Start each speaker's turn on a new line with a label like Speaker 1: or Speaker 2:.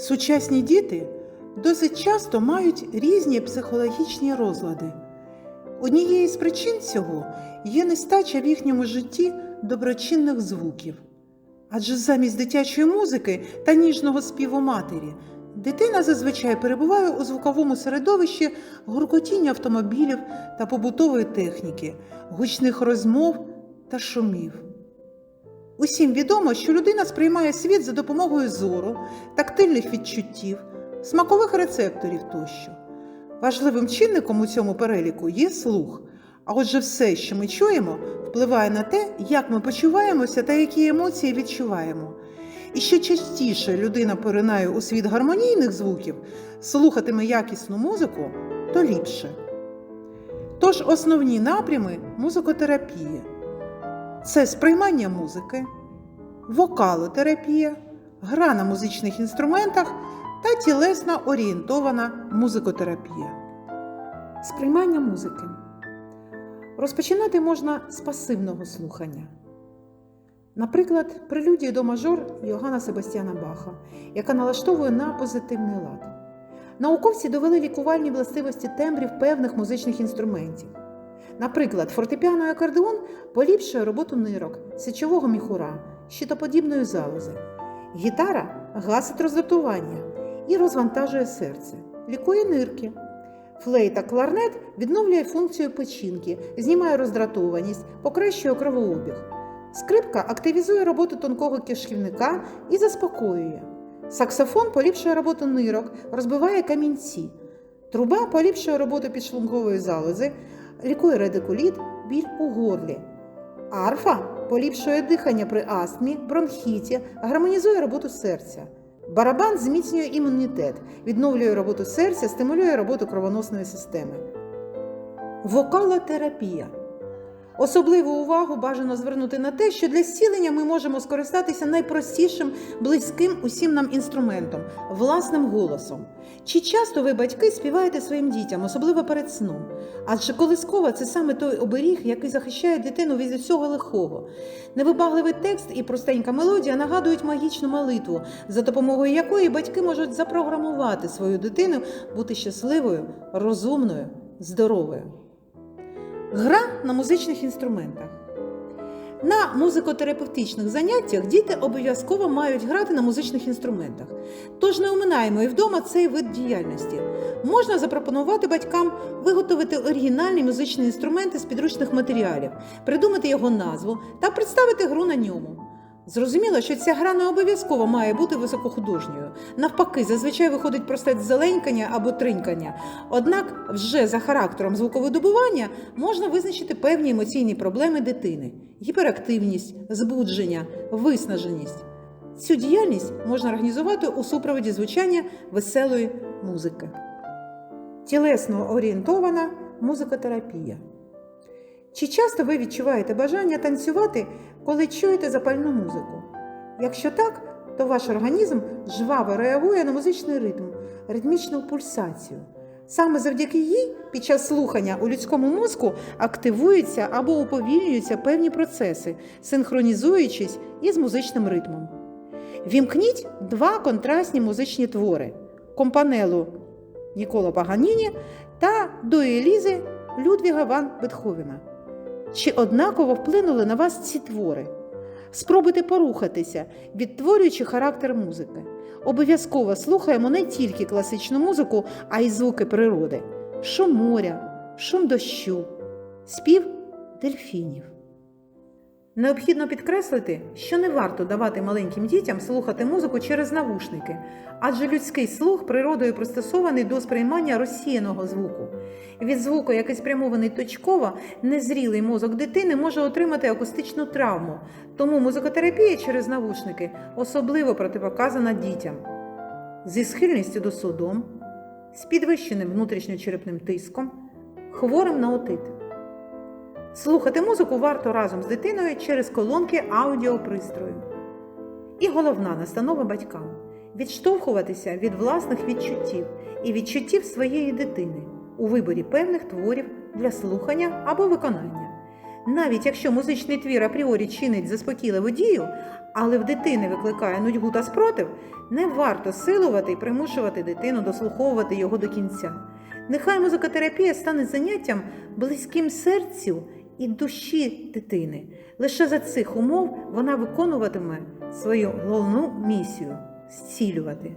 Speaker 1: Сучасні діти досить часто мають різні психологічні розлади. Однією з причин цього є нестача в їхньому житті доброчинних звуків. Адже замість дитячої музики та ніжного співу матері дитина зазвичай перебуває у звуковому середовищі гуркотіння автомобілів та побутової техніки, гучних розмов та шумів. Усім відомо, що людина сприймає світ за допомогою зору, тактильних відчуттів, смакових рецепторів тощо. Важливим чинником у цьому переліку є слух. А отже, все, що ми чуємо, впливає на те, як ми почуваємося та які емоції відчуваємо. І що частіше людина поринає у світ гармонійних звуків, слухатиме якісну музику, то ліпше. Тож основні напрями музикотерапії це сприймання музики, вокалотерапія, гра на музичних інструментах та тілесно орієнтована музикотерапія.
Speaker 2: Сприймання музики. Розпочинати можна з пасивного слухання. Наприклад, прелюдію до мажор Йоганна Себастьяна Баха, яка налаштовує на позитивний лад. Науковці довели лікувальні властивості тембрів певних музичних інструментів. Наприклад, фортепіано і акордеон поліпшує роботу нирок, сечового міхура, щитоподібної залози. Гітара гасить роздратування і розвантажує серце, лікує нирки. Флейта кларнет відновлює функцію печінки, знімає роздратованість, покращує кровообіг. Скрипка активізує роботу тонкого кишківника і заспокоює. Саксофон поліпшує роботу нирок, розбиває камінці. Труба поліпшує роботу підшлункової залози, лікує редикуліт, біль у горлі. Арфа поліпшує дихання при астмі, бронхіті, гармонізує роботу серця. Барабан зміцнює імунітет, відновлює роботу серця, стимулює роботу кровоносної системи. Вокалотерапія. Особливу увагу бажано звернути на те, що для зцілення ми можемо скористатися найпростішим, близьким усім нам інструментом власним голосом. Чи часто ви, батьки, співаєте своїм дітям, особливо перед сном? Адже колискова це саме той оберіг, який захищає дитину від усього лихого. Невибагливий текст і простенька мелодія нагадують магічну молитву, за допомогою якої батьки можуть запрограмувати свою дитину бути щасливою, розумною, здоровою. Гра на музичних інструментах. На музикотерапевтичних заняттях діти обов'язково мають грати на музичних інструментах. Тож не оминаємо і вдома цей вид діяльності. Можна запропонувати батькам виготовити оригінальні музичні інструменти з підручних матеріалів, придумати його назву та представити гру на ньому. Зрозуміло, що ця гра не обов'язково має бути високохудожньою. Навпаки, зазвичай виходить просте зеленькання або тринькання. Однак, вже за характером звуковидобування можна визначити певні емоційні проблеми дитини: гіперактивність, збудження, виснаженість. Цю діяльність можна організувати у супроводі звучання веселої музики. Тілесно орієнтована музикотерапія. Чи часто ви відчуваєте бажання танцювати, коли чуєте запальну музику? Якщо так, то ваш організм жваво реагує на музичний ритм, ритмічну пульсацію. Саме завдяки їй під час слухання у людському мозку активуються або уповільнюються певні процеси, синхронізуючись із музичним ритмом. Вімкніть два контрастні музичні твори компанелу Нікола Паганіні та Дуелізи Людвіга Ван Бетховена. Чи однаково вплинули на вас ці твори? Спробуйте порухатися, відтворюючи характер музики. Обов'язково слухаємо не тільки класичну музику, а й звуки природи: шум моря, шум дощу, спів дельфінів. Необхідно підкреслити, що не варто давати маленьким дітям слухати музику через навушники, адже людський слух природою пристосований до сприймання розсіяного звуку. Від звуку, який спрямований точково, незрілий мозок дитини може отримати акустичну травму, тому музикотерапія через навушники особливо протипоказана дітям зі схильністю до судом, з підвищеним внутрішньочерепним тиском, хворим на отит. Слухати музику варто разом з дитиною через колонки аудіопристрою. І головна настанова батькам відштовхуватися від власних відчуттів і відчуттів своєї дитини у виборі певних творів для слухання або виконання. Навіть якщо музичний твір апріорі чинить заспокійливу дію, але в дитини викликає нудьгу та спротив, не варто силувати і примушувати дитину дослуховувати його до кінця. Нехай музикотерапія стане заняттям близьким серцю і душі дитини. Лише за цих умов вона виконуватиме свою головну місію зцілювати.